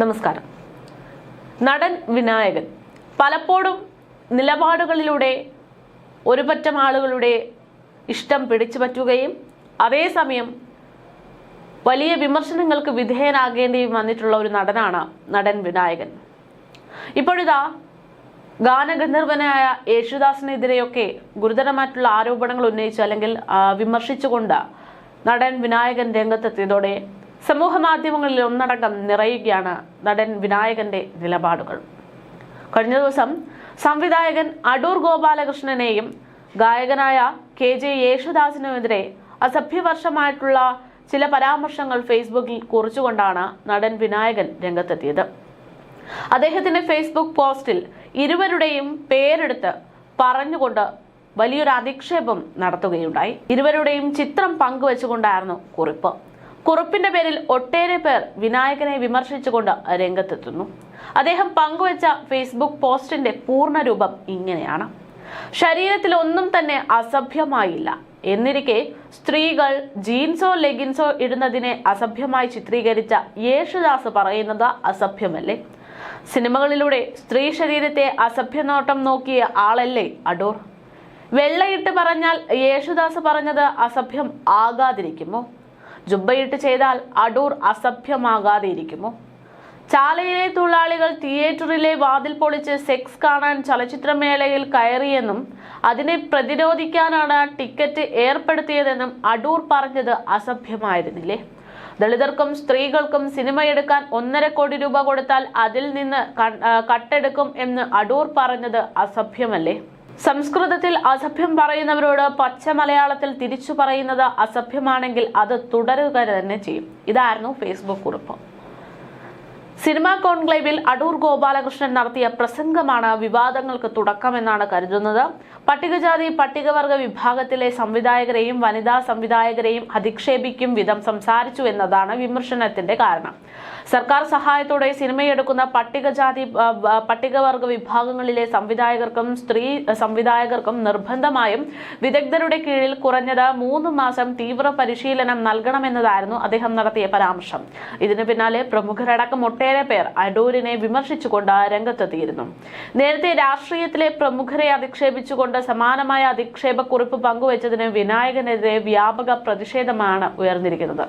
നമസ്കാരം. നടൻ വിനായകൻ. പലപ്പോഴും നിലപാടുകളിലൂടെ ഒരുപറ്റം ആളുകളുടെ ഇഷ്ടം പിടിച്ചു പറ്റുകയും അതേസമയം വലിയ വിമർശനങ്ങൾക്ക് വിധേയനാകേണ്ടിയും വന്നിട്ടുള്ള ഒരു നടനാണ് നടൻ വിനായകൻ. ഇപ്പോഴിതാ ഗാനഗന്ധർവനായ യേശുദാസിനെതിരെയൊക്കെ ഗുരുതരമായിട്ടുള്ള ആരോപണങ്ങൾ ഉന്നയിച്ച് അല്ലെങ്കിൽ വിമർശിച്ചുകൊണ്ട് നടൻ വിനായകൻ രംഗത്തെത്തിയതോടെ സമൂഹ മാധ്യമങ്ങളിൽ ഒന്നടങ്കം നിറയുകയാണ് നടൻ വിനായകന്റെ നിലപാടുകൾ. കഴിഞ്ഞ ദിവസം സംവിധായകൻ അടൂർ ഗോപാലകൃഷ്ണനെയും ഗായകനായ കെ ജെ യേശുദാസിനുമെതിരെ അസഭ്യവർഷമായിട്ടുള്ള ചില പരാമർശങ്ങൾ ഫേസ്ബുക്കിൽ കുറിച്ചുകൊണ്ടാണ് നടൻ വിനായകൻ രംഗത്തെത്തിയത്. അദ്ദേഹത്തിന്റെ ഫേസ്ബുക്ക് പോസ്റ്റിൽ ഇരുവരുടെയും പേരെടുത്ത് പറഞ്ഞുകൊണ്ട് വലിയൊരു അധിക്ഷേപം നടത്തുകയുണ്ടായി. ഇരുവരുടെയും ചിത്രം പങ്കുവെച്ചുകൊണ്ടായിരുന്നു കുറിപ്പ്. കുറിപ്പിന്റെ പേരിൽ ഒട്ടേറെ പേർ വിനായകനെ വിമർശിച്ചുകൊണ്ട് രംഗത്തെത്തുന്നു. അദ്ദേഹം പങ്കുവച്ച ഫേസ്ബുക്ക് പോസ്റ്റിന്റെ പൂർണരൂപം ഇങ്ങനെയാണ്. ശരീരത്തിൽ ഒന്നും തന്നെ അസഭ്യമായില്ല. എന്നിരിക്കെ സ്ത്രീകൾ ജീൻസോ ലെഗിൻസോ ഇടുന്നതിനെ അസഭ്യമായി ചിത്രീകരിച്ച യേശുദാസ് പറയുന്നത് അസഭ്യമല്ലേ? സിനിമകളിലൂടെ സ്ത്രീ ശരീരത്തെ അസഭ്യനോട്ടം നോക്കിയ ആളല്ലേ അടൂർ? വെള്ളയിട്ട് പറഞ്ഞാൽ യേശുദാസ് പറഞ്ഞത് അസഭ്യം ആകാതിരിക്കുമോ? ജുബ്ബയിട്ട് ചെയ്താൽ അടൂർ അസഭ്യമാകാതെ ഇരിക്കുമോ ചാലയിലെ തൊഴിലാളികൾ തിയേറ്ററിലെ വാതിൽ പൊളിച്ച് സെക്സ് കാണാൻ ചലച്ചിത്രമേളയിൽ കയറിയെന്നും അതിനെ പ്രതിരോധിക്കാനാണ് ടിക്കറ്റ് ഏർപ്പെടുത്തിയതെന്നും അടൂർ പറഞ്ഞത് അസഭ്യമായിരുന്നില്ലേ? ദളിതർക്കും സ്ത്രീകൾക്കും സിനിമയെടുക്കാൻ ഒന്നര കോടി രൂപ കൊടുത്താൽ അതിൽ നിന്ന് കട്ടെടുക്കും എന്ന് അടൂർ പറഞ്ഞത് അസഭ്യമല്ലേ? സംസ്കൃതത്തിൽ അസഭ്യം പറയുന്നവരോട് പച്ച മലയാളത്തിൽ തിരിച്ചു പറയുന്നത് അസഭ്യമാണെങ്കിൽ അത് തുടരുക തന്നെ ചെയ്യും. ഇതായിരുന്നു ഫേസ്ബുക്ക് കുറിപ്പ്. സിനിമാ കോൺക്ലേവിൽ അടൂർ ഗോപാലകൃഷ്ണൻ നടത്തിയ പ്രസംഗമാണ് വിവാദങ്ങൾക്ക് തുടക്കമെന്നാണ് കരുതുന്നത്. പട്ടികജാതി പട്ടികവർഗ വിഭാഗത്തിലെ സംവിധായകരെയും വനിതാ സംവിധായകരെയും അധിക്ഷേപിക്കും വിധം സംസാരിച്ചു എന്നതാണ് വിമർശനത്തിന്റെ കാരണം. സർക്കാർ സഹായത്തോടെ സിനിമയെടുക്കുന്ന പട്ടികജാതി പട്ടികവർഗ വിഭാഗങ്ങളിലെ സംവിധായകർക്കും സ്ത്രീ സംവിധായകർക്കും നിർബന്ധമായും വിദഗ്ധരുടെ കീഴിൽ കുറഞ്ഞത് മൂന്ന് മാസം തീവ്ര പരിശീലനം നൽകണമെന്നതായിരുന്നു അദ്ദേഹം നടത്തിയ പരാമർശം. ഇതിനു പിന്നാലെ പ്രമുഖരടക്കം ഒട്ടേറെ പേർ അടൂരിനെ വിമർശിച്ചുകൊണ്ട് രംഗത്തെത്തിയിരുന്നു നേരത്തെ രാഷ്ട്രീയത്തിലെ പ്രമുഖരെ അധിക്ഷേപിച്ചുകൊണ്ട് സമാനമായ അധിക്ഷേപക്കുറിപ്പ് പങ്കുവച്ചതിന് വിനായകനെതിരെ വ്യാപക പ്രതിഷേധമാണ് ഉയർന്നിരിക്കുന്നത്.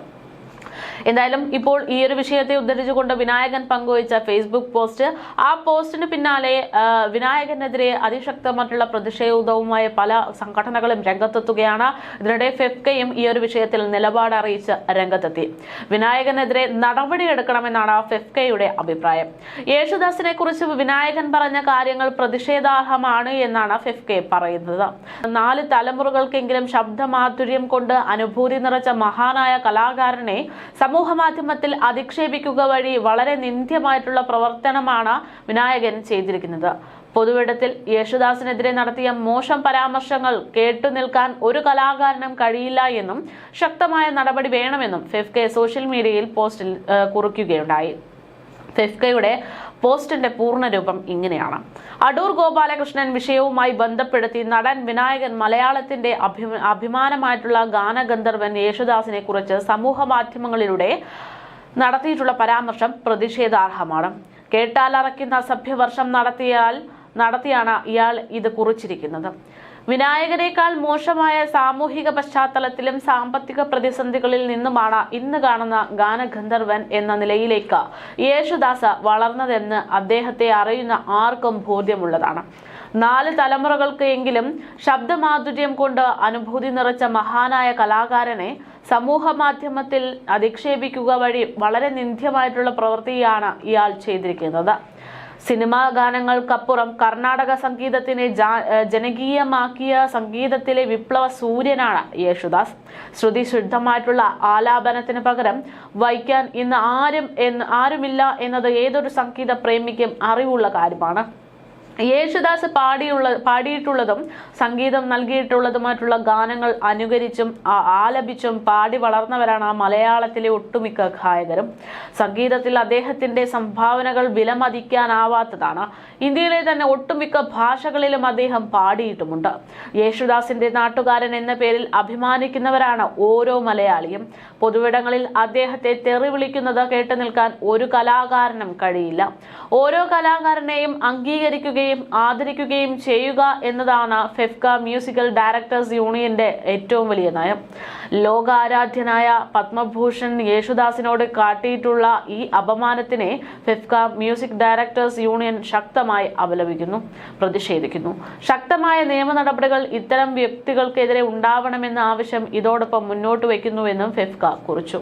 എന്തായാലും ഇപ്പോൾ ഈ ഒരു വിഷയത്തെ ഉദ്ധരിച്ചുകൊണ്ട് വിനായകൻ പങ്കുവച്ച ഫേസ്ബുക്ക് പോസ്റ്റ് ആ പോസ്റ്റിന് പിന്നാലെ വിനായകനെതിരെ അതിശക്തമായിട്ടുള്ള പ്രതിഷേധവുമായ പല സംഘടനകളും രംഗത്തെത്തുകയാണ്. ഇതിനിടെ ഫെഫ്കയും ഈ ഒരു വിഷയത്തിൽ നിലപാട് അറിയിച്ച് രംഗത്തെത്തി. വിനായകനെതിരെ നടപടിയെടുക്കണമെന്നാണ് ഫെഫ്കയുടെ അഭിപ്രായം. യേശുദാസിനെ കുറിച്ച് വിനായകൻ പറഞ്ഞ കാര്യങ്ങൾ പ്രതിഷേധാർഹമാണ് എന്നാണ് ഫെഫ്കെ പറയുന്നത്. നാല് തലമുറകൾക്കെങ്കിലും ശബ്ദമാധുര്യം കൊണ്ട് അനുഭൂതി നിറച്ച മഹാനായ കലാകാരനെ സമൂഹ മാധ്യമത്തിൽ അധിക്ഷേപിക്കുക വഴി വളരെ നിന്ദ്യമായിട്ടുള്ള പ്രവർത്തനമാണ് വിനായകൻ ചെയ്തിരിക്കുന്നത്. പൊതുവിടത്തിൽ യേശുദാസിനെതിരെ നടത്തിയ മോശം പരാമർശങ്ങൾ കേട്ടു നിൽക്കാൻ ഒരു കലാകാരനും കഴിയില്ല എന്നും ശക്തമായ നടപടി വേണമെന്നും ഫെഫ്കെ സോഷ്യൽ മീഡിയയിൽ പോസ്റ്റിൽ കുറിക്കുകയുണ്ടായി. ഫെഫ്കയുടെ പോസ്റ്റിന്റെ പൂർണരൂപം ഇങ്ങനെയാണ്. അടൂർ ഗോപാലകൃഷ്ണൻ വിഷയവുമായി ബന്ധപ്പെടുത്തി നടൻ വിനായകൻ മലയാളത്തിന്റെ അഭി- അഭിമാനമായിട്ടുള്ള ഗാനഗന്ധർവൻ യേശുദാസിനെ കുറിച്ച് സമൂഹ മാധ്യമങ്ങളിലൂടെ നടത്തിയിട്ടുള്ള പരാമർശം പ്രതിഷേധാർഹമാണ്. കേട്ടാലറയ്ക്കുന്ന സഭ്യവർഷം നടത്തിയാൽ നടത്തിയാണ് ഇയാൾ ഇത് കുറിച്ചിരിക്കുന്നത്. വിനായകനേക്കാൾ മോശമായ സാമൂഹിക പശ്ചാത്തലത്തിലും സാമ്പത്തിക പ്രതിസന്ധികളിൽ നിന്നുമാണ് ഇന്ന് കാണുന്ന ഗാനഗന്ധർവൻ എന്ന നിലയിലേക്ക് യേശുദാസ വളർന്നതെന്ന് അദ്ദേഹത്തെ അറിയുന്ന ആർക്കും ബോധ്യമുള്ളതാണ്. നാല് തലമുറകൾക്ക് എങ്കിലും ശബ്ദമാധുര്യം കൊണ്ട് അനുഭൂതി നിറച്ച മഹാനായ കലാകാരനെ സമൂഹ മാധ്യമത്തിൽ അധിക്ഷേപിക്കുക വഴി വളരെ നിന്ദ്യമായിട്ടുള്ള പ്രവൃത്തിയാണ് ഇയാൾ ചെയ്തിരിക്കുന്നത്. സിനിമാ ഗാനങ്ങൾക്കപ്പുറം കർണാടക സംഗീതത്തിനെ ജനകീയമാക്കിയ സംഗീതത്തിലെ വിപ്ലവ സൂര്യനാണ് യേശുദാസ്. ശ്രുതി ശുദ്ധമായിട്ടുള്ള ആലാപനത്തിന് പകരം വൈക്കാൻ ഇന്ന് ആരും ആരുമില്ല എന്നത് ഏതൊരു സംഗീത പ്രേമിക്കും അറിവുള്ള കാര്യമാണ്. യേശുദാസ് പാടിയുള്ള പാടിയിട്ടുള്ളതും സംഗീതം നൽകിയിട്ടുള്ളതുമായിട്ടുള്ള ഗാനങ്ങൾ അനുകരിച്ചും ആലപിച്ചും പാടി വളർന്നവരാണ് ആ മലയാളത്തിലെ ഒട്ടുമിക്ക ഗായകരും. സംഗീതത്തിൽ അദ്ദേഹത്തിന്റെ സംഭാവനകൾ വിലമതിക്കാനാവാത്തതാണ്. ഇന്ത്യയിലെ തന്നെ ഒട്ടുമിക്ക ഭാഷകളിലും അദ്ദേഹം പാടിയിട്ടുമുണ്ട്. യേശുദാസിന്റെ നാട്ടുകാരൻ എന്ന പേരിൽ അഭിമാനിക്കുന്നവരാണ് ഓരോ മലയാളിയും. പൊതുവിടങ്ങളിൽ അദ്ദേഹത്തെ തെറി വിളിക്കുന്നത് കേട്ടു നിൽക്കാൻ ഒരു കലാകാരനും കഴിയില്ല. ഓരോ കലാകാരനെയും അംഗീകരിക്കുകയും ആദരിക്കുകയും ചെയ്യുക എന്നതാണ് ഫെഫ്ക മ്യൂസിക്കൽ ഡയറക്ടേഴ്സ് യൂണിയന്റെ ഏറ്റവും വലിയ നയം. ലോകാരാധ്യനായ പത്മഭൂഷൺ യേശുദാസിനോട് കാട്ടിയിട്ടുള്ള ഈ അപമാനത്തിനെ ഫെഫ്ക മ്യൂസിക് ഡയറക്ടേഴ്സ് യൂണിയൻ ശക്തമായി അപലപിക്കുന്നു പ്രതിഷേധിക്കുന്നു. ശക്തമായ നിയമ നടപടികൾ ഇത്തരം വ്യക്തികൾക്കെതിരെ ഉണ്ടാവണമെന്ന ആവശ്യം ഇതോടൊപ്പം മുന്നോട്ട് വയ്ക്കുന്നുവെന്നും ഫെഫ്ക കുറിച്ചു.